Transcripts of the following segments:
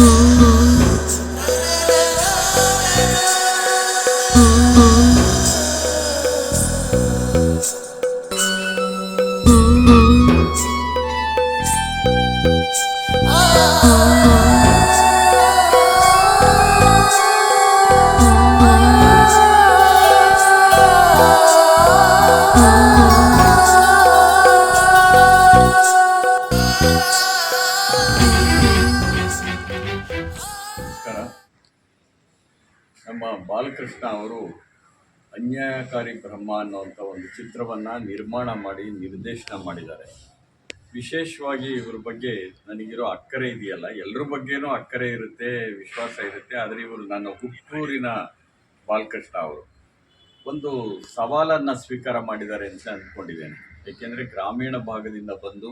Oh Balakrishna ಅವರು ಅನ್ಯಾಯಕಾರಿ ಬ್ರಹ್ಮ ಅನ್ನುವಂಥ ಒಂದು ಚಿತ್ರವನ್ನು ನಿರ್ಮಾಣ ಮಾಡಿ, ನಿರ್ದೇಶನ ಮಾಡಿದ್ದಾರೆ. ವಿಶೇಷವಾಗಿ ಇವ್ರ ಬಗ್ಗೆ ನನಗಿರೋ ಅಕ್ಕರೆ ಇದೆಯಲ್ಲ ಎಲ್ಲರ ಬಗ್ಗೆನೂ ಅಕ್ಕರೆ ಇರುತ್ತೆ, ವಿಶ್ವಾಸ ಇರುತ್ತೆ, ಆದರೆ ಇವರು ನನ್ನ ಹುಟ್ಟೂರಿನ ಬಾಲಕೃಷ್ಣ ಅವರು. ಒಂದು ಸವಾಲನ್ನು ಸ್ವೀಕಾರ ಮಾಡಿದ್ದಾರೆ ಅಂತ ಅಂದ್ಕೊಂಡಿದ್ದೇನೆ. ಏಕೆಂದರೆ ಗ್ರಾಮೀಣ ಭಾಗದಿಂದ ಬಂದು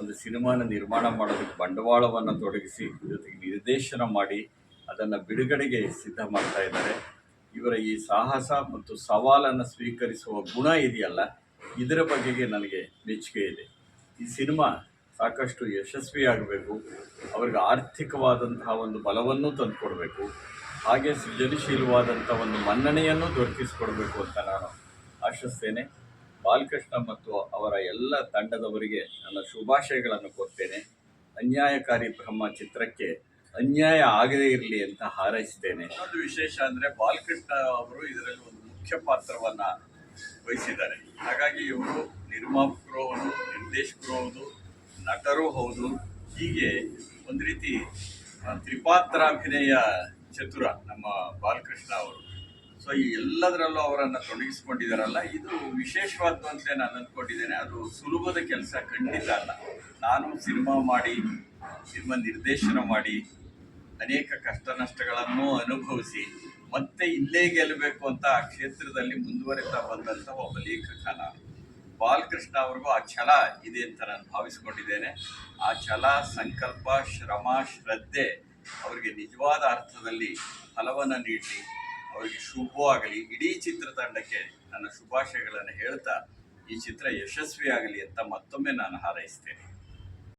ಒಂದು ಸಿನಿಮಾನ ನಿರ್ಮಾಣ ಮಾಡೋದಕ್ಕೆ ಬಂಡವಾಳವನ್ನು ತೊಡಗಿಸಿ, ಜೊತೆಗೆ ನಿರ್ದೇಶನ ಮಾಡಿ ಅದನ್ನು ಬಿಡುಗಡೆಗೆ ಸಿದ್ಧ ಮಾಡ್ತಾ ಇದ್ದಾರೆ. ಇವರ ಈ ಸಾಹಸ ಮತ್ತು ಸವಾಲನ್ನು ಸ್ವೀಕರಿಸುವ ಗುಣ ಇದೆಯಲ್ಲ, ಇದರ ಬಗ್ಗೆ ನನಗೆ ಮೆಚ್ಚುಗೆ ಇದೆ. ಈ ಸಿನಿಮಾ ಸಾಕಷ್ಟು ಯಶಸ್ವಿಯಾಗಬೇಕು, ಅವರಿಗೆ ಆರ್ಥಿಕವಾದಂತಹ ಒಂದು ಬಲವನ್ನು ತಂದುಕೊಡಬೇಕು, ಹಾಗೆ ಸೃಜನಶೀಲವಾದಂಥ ಒಂದು ಮನ್ನಣೆಯನ್ನು ದೊರಕಿಸಿಕೊಡಬೇಕು ಅಂತ ನಾನು ಆಶಿಸ್ತೇನೆ. ಬಾಲಕೃಷ್ಣ ಮತ್ತು ಅವರ ಎಲ್ಲ ತಂಡದವರಿಗೆ ನನ್ನ ಶುಭಾಶಯಗಳನ್ನು ಕೊಡ್ತೇನೆ ಅನ್ಯಾಯಕಾರಿ ಬ್ರಹ್ಮ ಚಿತ್ರಕ್ಕೆ ಅನ್ಯಾಯ ಆಗದೇ ಇರಲಿ ಅಂತ ಹಾರೈಸಿದ್ದೇನೆ. ಇನ್ನೊಂದು ವಿಶೇಷ ಅಂದರೆ ಬಾಲಕೃಷ್ಣ ಅವರು ಇದರಲ್ಲಿ ಒಂದು ಮುಖ್ಯ ಪಾತ್ರವನ್ನು ವಹಿಸಿದ್ದಾರೆ. ಹಾಗಾಗಿ ಇವರು ನಿರ್ಮಾಪಕರು ಹೌದು ನಿರ್ದೇಶಕರು ಹೌದು, ನಟರೂ ಹೌದು, ಹೀಗೆ ಒಂದು ರೀತಿ ತ್ರಿಪಾತ್ರ ತ್ರಿಪಾತ್ರಾಭಿನಯ ಚತುರ ನಮ್ಮ ಬಾಲಕೃಷ್ಣ ಅವರು. ಸೊ ಈ ಎಲ್ಲದರಲ್ಲೂ ಅವರನ್ನು ತೊಡಗಿಸ್ಕೊಂಡಿದ್ದಾರಲ್ಲ, ಇದು ವಿಶೇಷವಾದ್ದು ಅಂತ ನಾನು ಅಂದ್ಕೊಂಡಿದ್ದೇನೆ ಅದು ಸುಲಭದ ಕೆಲಸ, ಖಂಡಿತ ಅಲ್ಲ. ನಾನು ಸಿನಿಮಾ ಮಾಡಿ, ಸಿನಿಮಾ ನಿರ್ದೇಶನ ಮಾಡಿ ಅನೇಕ ಕಷ್ಟ ನಷ್ಟಗಳನ್ನು ಅನುಭವಿಸಿ ಮತ್ತೆ ಇಲ್ಲೇ ಗೆಲ್ಲಬೇಕು ಅಂತ ಆ ಕ್ಷೇತ್ರದಲ್ಲಿ ಮುಂದುವರಿತಾ ಬಂದಂಥ ಒಬ್ಬ ಲೇಖಕನ ಬಾಲಕೃಷ್ಣ ಅವ್ರಿಗೂ ಆ ಛಲ ಇದೆ ಅಂತ ನಾನು ಭಾವಿಸ್ಕೊಂಡಿದ್ದೇನೆ. ಆ ಛಲ, ಸಂಕಲ್ಪ, ಶ್ರಮ, ಶ್ರದ್ಧೆ ಅವರಿಗೆ ನಿಜವಾದ ಅರ್ಥದಲ್ಲಿ ಫಲವನ್ನು ನೀಡಲಿ. ಅವರಿಗೆ ಶುಭವಾಗಲಿ ಇಡೀ ಚಿತ್ರತಂಡಕ್ಕೆ ನನ್ನ ಶುಭಾಶಯಗಳನ್ನು ಹೇಳ್ತಾ ಈ ಚಿತ್ರ ಯಶಸ್ವಿಯಾಗಲಿ ಅಂತ ಮತ್ತೊಮ್ಮೆ ನಾನು ಹಾರೈಸ್ತೇನೆ.